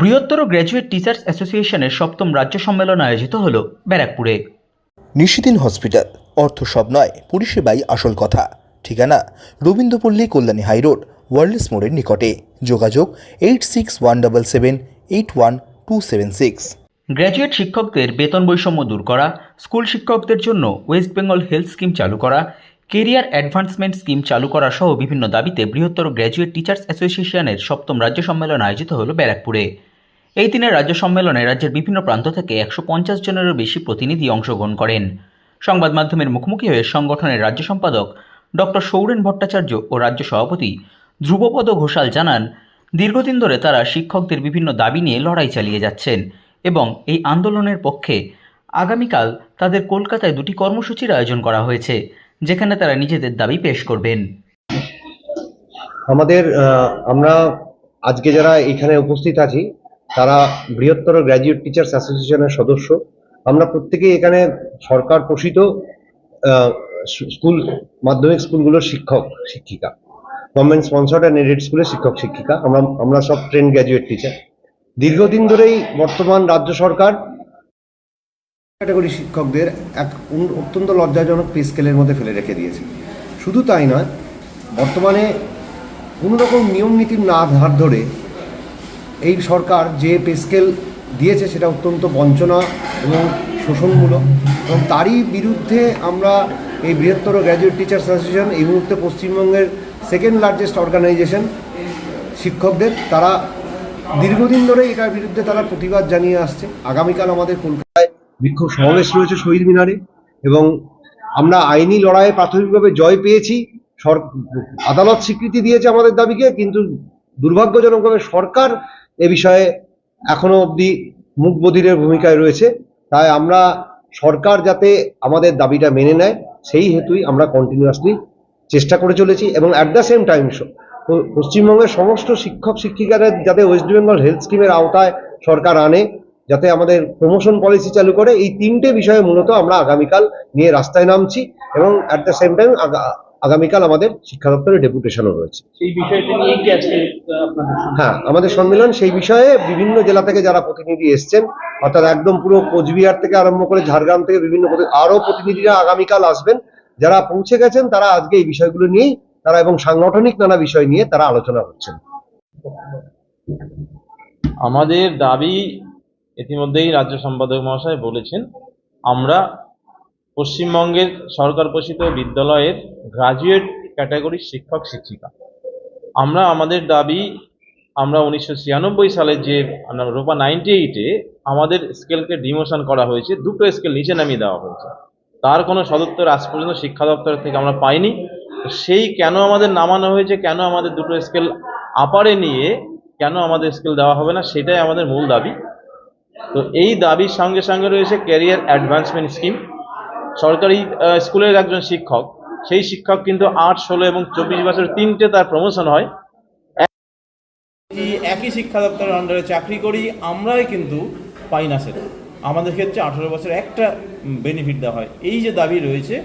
বৃহত্তর graduate teachers অ্যাসোসিয়েশনের সপ্তম রাজ্য সম্মেলন আয়োজিত হল ব্যারাকপুরে। নিশিদিন হসপিটাল অর্থ সব নয় পরিষেবাই আসল কথা। ঠিকানা রবীন্দ্রপল্লী কল্যাণী হাইরোড ওয়ার্ল্ডস মোড়ের নিকটে। যোগাযোগ eight six one double seven eight one two seven six. Graduate শিক্ষকদের বেতন বৈষম্য দূর করা স্কুল শিক্ষকদের জন্য ওয়েস্ট বেঙ্গল হেলথ স্কিম চালু করা কেরিয়ার অ্যাডভান্সমেন্ট স্কিম চালু করা সহ বিভিন্ন দাবিতে বৃহত্তর গ্র্যাজুয়েট টিচার্স অ্যাসোসিয়েশনের সপ্তম রাজ্য সম্মেলন আয়োজিত হল ব্যারাকপুরে। এই দিনের রাজ্য সম্মেলনে রাজ্যের বিভিন্ন প্রান্ত থেকে একশো পঞ্চাশ জনেরও বেশি প্রতিনিধি অংশগ্রহণ করেন। সংবাদ মাধ্যমের মুখোমুখি হয়ে সংগঠনের রাজ্য সম্পাদক ডক্টর সৌরেন ভট্টাচার্য ও রাজ্য সভাপতি ধ্রুবপদ ঘোষাল জানান, দীর্ঘদিন ধরে তারা শিক্ষকদের বিভিন্ন দাবি নিয়ে লড়াই চালিয়ে যাচ্ছেন এবং এই আন্দোলনের পক্ষে আগামীকাল তাদের কলকাতায় দুটি কর্মসূচির আয়োজন করা হয়েছে, যেখানে তারা নিজেদের দাবি পেশ করবেন। আমাদের আমরা আজকে যারা এখানে উপস্থিত আছি তারা বৃহত্তর গ্র্যাজুয়েট টিচার্স অ্যাসোসিয়েশনের সদস্য। আমরা প্রত্যেকেই এখানে সরকার পোষিত স্কুল- মাধ্যমিক স্কুলগুলোর শিক্ষক, শিক্ষিকা। গভর্নমেন্ট স্পন্সর্ড অ্যান্ড এডেড স্কুলের শিক্ষক, শিক্ষিকা। আমরা আমরা সব ট্রেন গ্র্যাজুয়েট টিচার দীর্ঘদিন ধরেই বর্তমান রাজ্য সরকার ক্যাটাগরি শিক্ষকদের এক অত্যন্ত লজ্জাজনক পে স্কেলের মধ্যে ফেলে রেখে দিয়েছে। শুধু তাই নয়, বর্তমানে কোনো রকম নিয়ম নীতির না ধার ধরে এই সরকার যে পে স্কেল দিয়েছে সেটা অত্যন্ত বঞ্চনা এবং শোষণমূলক এবং তারই বিরুদ্ধে আমরা এই বৃহত্তর গ্র্যাজুয়েট টিচার্স অ্যাসোসিয়েশন এই মুহূর্তে পশ্চিমবঙ্গের সেকেন্ড লার্জেস্ট অর্গানাইজেশন শিক্ষকদের। তারা দীর্ঘদিন ধরে এটার বিরুদ্ধে তারা প্রতিবাদ জানিয়ে আসছে। আগামীকাল আমাদের কলকাতায় বিক্ষোভ সমাবেশ রয়েছে শহীদ মিনারে এবং আমরা আইনি লড়াইয়ে প্রাথমিকভাবে জয় পেয়েছি। আদালত স্বীকৃতি দিয়েছে আমাদের দাবিকে, কিন্তু দুর্ভাগ্যজনকভাবে সরকার এ বিষয়ে এখনও অবধি মুখ বধিরের ভূমিকায় রয়েছে। তাই আমরা সরকার যাতে আমাদের দাবিটা মেনে নেয়, সেই হেতুই আমরা কন্টিনিউয়াসলি চেষ্টা করে চলেছি এবং অ্যাট দ্য সেম টাইম পশ্চিমবঙ্গের সমস্ত শিক্ষক শিক্ষিকারা যাতে ওয়েস্ট বেঙ্গল হেলথ স্কিমের আওতায় সরকার আনে, যাতে আমাদের প্রমোশন পলিসি চালু করে, এই তিনটে বিষয়ে মূলত আমরা আগামীকাল নিয়ে রাস্তায় নামছি এবং অ্যাট দ্য সেম টাইম আগামীকাল আমাদের শিক্ষা দপ্তরের ডেপুটেশনও রয়েছে। সেই বিষয়টি নিয়ে কি আজকে হ্যাঁ আমাদের সম্মেলন সেই বিষয়ে বিভিন্ন জেলা থেকে যারা প্রতিনিধি এসছেন অর্থাৎ একদম পুরো কোচবিহার থেকে আরম্ভ করে ঝাড়গ্রাম থেকে বিভিন্ন প্রতি- আরও প্রতিনিধিরা আগামীকাল আসবেন। যারা পৌঁছে গেছেন তারা আজকে এই বিষয়গুলো নিয়েই তারা এবং সাংগঠনিক নানা বিষয় নিয়ে তারা আলোচনা করছেন। আমাদের দাবি ইতিমধ্যেই রাজ্য সম্পাদক মহাশয় বলেছেন আমরা পশ্চিমবঙ্গের সরকার পোষিত বিদ্যালয়ের গ্রাজুয়েট ক্যাটাগরির শিক্ষক শিক্ষিকা। আমরা, আমাদের দাবি, আমরা উনিশশো ছিয়ানব্বই সালের যে রোপা নাইনটি এইটে আমাদের স্কেলকে ডিমোশন করা হয়েছে, দুটো স্কেল নিচে নামিয়ে দেওয়া হয়েছে। তার কোনো সদুত্তর আজ পর্যন্ত শিক্ষা দপ্তর থেকে আমরা পাইনি। সেই কেন আমাদের নামানো হয়েছে, কেন আমাদের দুটো স্কেল আপারে নিয়ে কেন আমাদের স্কেল দেওয়া হবে না, সেটাই আমাদের মূল দাবি। তো এই দাবির সঙ্গে সঙ্গে রয়েছে ক্যারিয়ার অ্যাডভান্সমেন্ট স্কিম সরকারি স্কুলের একজন শিক্ষক। সেই শিক্ষক কিন্তু আট ষোলো এবং চব্বিশ বছর তিনটে তার প্রমোশন হয়। একই শিক্ষা দপ্তরের আন্ডারে চাকরি করি আমরাই কিন্তু পাই না সেটা। আমাদের ক্ষেত্রে আঠেরো বছর একটা বেনিফিট দেওয়া হয়। এই যে দাবি রয়েছে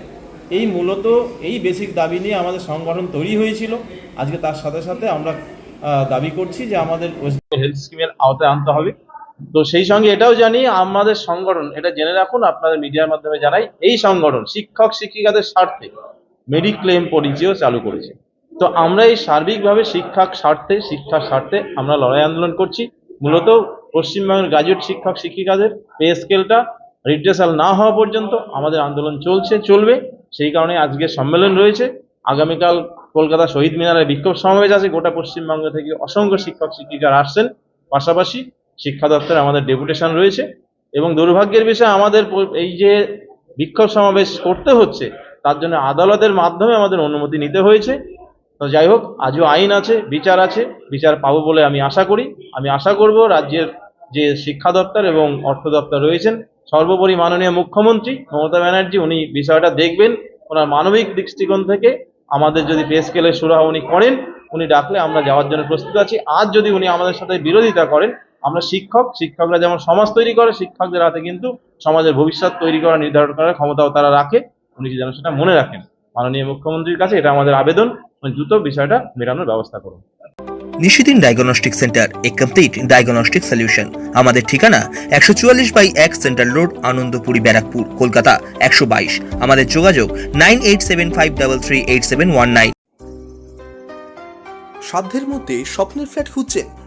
এই মূলত এই বেসিক দাবি নিয়ে আমাদের সংগঠন তৈরি হয়েছিল। আজকে তার সাথে সাথে আমরা দাবি করছি যে আমাদের হেলথ স্কিমের আওতায় আনতে হবে। তো সেই সঙ্গে এটাও জানি, আমাদের সংগঠন, এটা জেনে রাখুন, আপনাদের মিডিয়ার মাধ্যমে জানাই, এই সংগঠন শিক্ষক শিক্ষিকাদের স্বার্থে মেডিক্লেম পলিসিও চালু করেছে। তো আমরা এই সার্বিকভাবে শিক্ষক স্বার্থে, শিক্ষার স্বার্থে আমরা লড়াই আন্দোলন করছি। মূলত পশ্চিমবঙ্গের গ্রাজুয়েট শিক্ষক শিক্ষিকাদের পে স্কেলটা রিড্রেসাল না হওয়া পর্যন্ত আমাদের আন্দোলন চলছে, চলবে। সেই কারণে আজকে সম্মেলন রয়েছে। আগামীকাল কলকাতা শহীদ মিনারে বিক্ষোভ সমাবেশ আছে। গোটা পশ্চিমবঙ্গ থেকে অসংখ্য শিক্ষক শিক্ষিকারা আসছেন। পাশাপাশি শিক্ষা দপ্তরে আমাদের ডেপুটেশন রয়েছে এবং দুর্ভাগ্যের বিষয় আমাদের এই যে বিক্ষোভ সমাবেশ করতে হচ্ছে, তার জন্য আদালতের মাধ্যমে আমাদের অনুমতি নিতে হয়েছে। তো যাই হোক, আজও আইন আছে, বিচার আছে, বিচার পাবো বলে আমি আশা করি। আমি আশা করব রাজ্যের যে শিক্ষা দপ্তর এবং অর্থ দপ্তর রয়েছেন, সর্বোপরি মাননীয় মুখ্যমন্ত্রী মমতা ব্যানার্জি, উনি বিষয়টা দেখবেন। ওনার মানবিক দৃষ্টিকোণ থেকে আমাদের যদি পে স্কেলের সুরাহা উনি করেন, উনি ডাকলে আমরা যাওয়ার জন্য প্রস্তুত আছি। আজ যদি উনি আমাদের সাথে বিরোধিতা করেন আমরা শিক্ষক শিক্ষকরা যেমন সমাজ তৈরি করে শিক্ষকদের হাতে কিন্তু সমাজের ভবিষ্যৎ তৈরি করা নির্ধারণ করার ক্ষমতাও তারা রাখে। উনি যেন সেটা মনে রাখেন। মাননীয় মুখ্যমন্ত্রীর কাছে এটা আমাদের আবেদন। দ্রুত বিষয়টা মেটানোর ব্যবস্থা করুন। নিশিদিন ডায়াগনস্টিক সেন্টার এ কমপ্লিট ডায়াগনস্টিক সলিউশন আমাদের ঠিকানা একশো চুয়াল্লিশ বাই এক সেন্ট্রাল রোড আনন্দপুরি ব্যারাকপুর কলকাতা একশো বাইশ। আমাদের যোগাযোগ nine eight seven five double three eight seven one nine. সাধ্যের মধ্যে স্বপ্নের ফ্ল্যাট খুঁজছেন